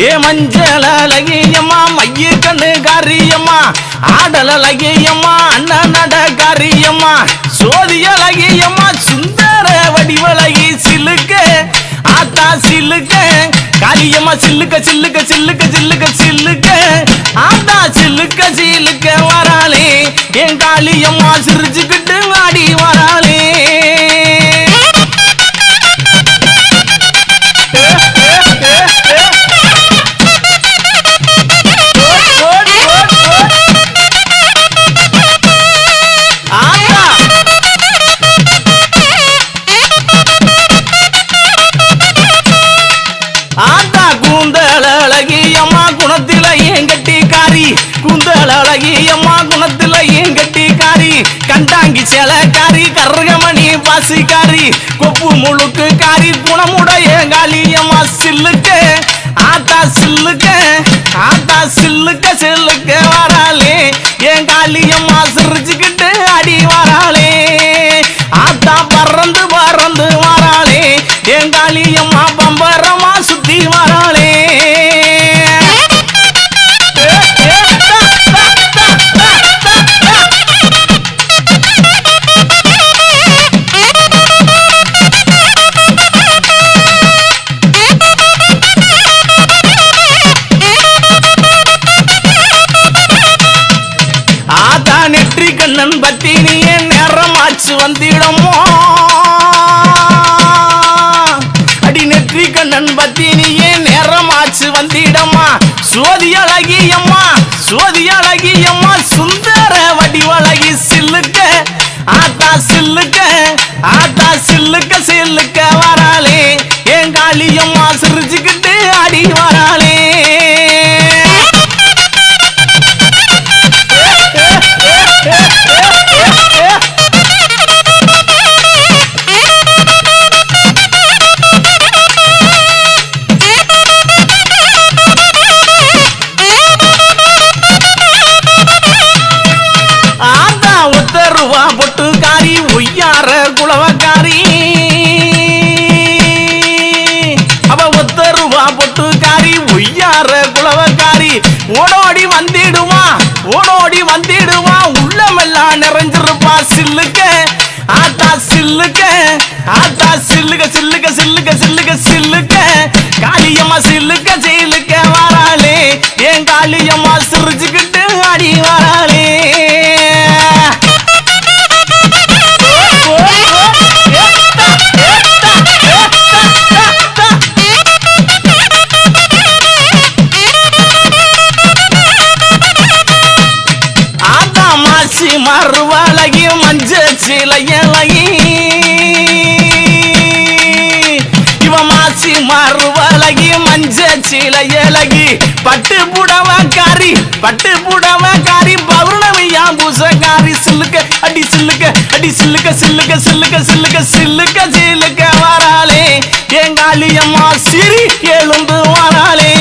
ஏ மஞ்சள் அழகியம்மா மைய கண்ணு காரியம்மா ஆடல் அழகியம்மா அண்ணன் நட காரியம்மா சோதி அழகியம்மா சுந்தர வடிவழகி சில்லுக்க ஆத்தா சில்லுக்க காரியம்மா சில்லுக்க சில்லுக்க சில்லுக்க சில்லுக்க சில்லுக்க ஆத்தா சில்லுக்க சில்லுக்க வராளே என் காளியம்மா சிரிச்சுக்கிட்டு ஆடி வரா. கண்டாங்கி சேலக்காரி கருகமணி பாசிக்காரி கொப்பு முழுக்கு காரி குணமுடைய காளியம்மா சில்லுக்க ஆத்தா சில்லுக்க ஆத்தா சில்லுக்க சில்லுக்க வராளே. என் காலியம்மா சிரிச்சுக்கிட்டு அடி வராளே. ஆத்தா பறந்து பறந்து வராளே. என் காலியம்மா பம்பரமா கண்ணன் பத்தி நீ என் நேரமாச்சு வந்திடமோ? அடி நெற்றி கண்ணன் பத்தி நீ என் நேரமாச்சு வந்திடமா? சோதி அழகியம்மா சோதி அழகியம்மா சுந்தர வடிவழகி சில்லுக்க ஆத்தா சில்லுக்க. baja மாசி மஞ்ச சிலையழகி இவ மாசி மறுவழகி மஞ்ச சிலையலகி. பட்டு புடவக்காரி பட்டு புடவக்காரி பௌர்ணமியா பூசக்காரி சில்லுக்க அடி சில்லுக்க அடி சில்லுக்க சில்லுக்க சில்லுக்க சில்லுக்க சில்லுக்க சில்லுக்க வராளே. எங்காளியம்மா சிரி எழுந்து வராளே.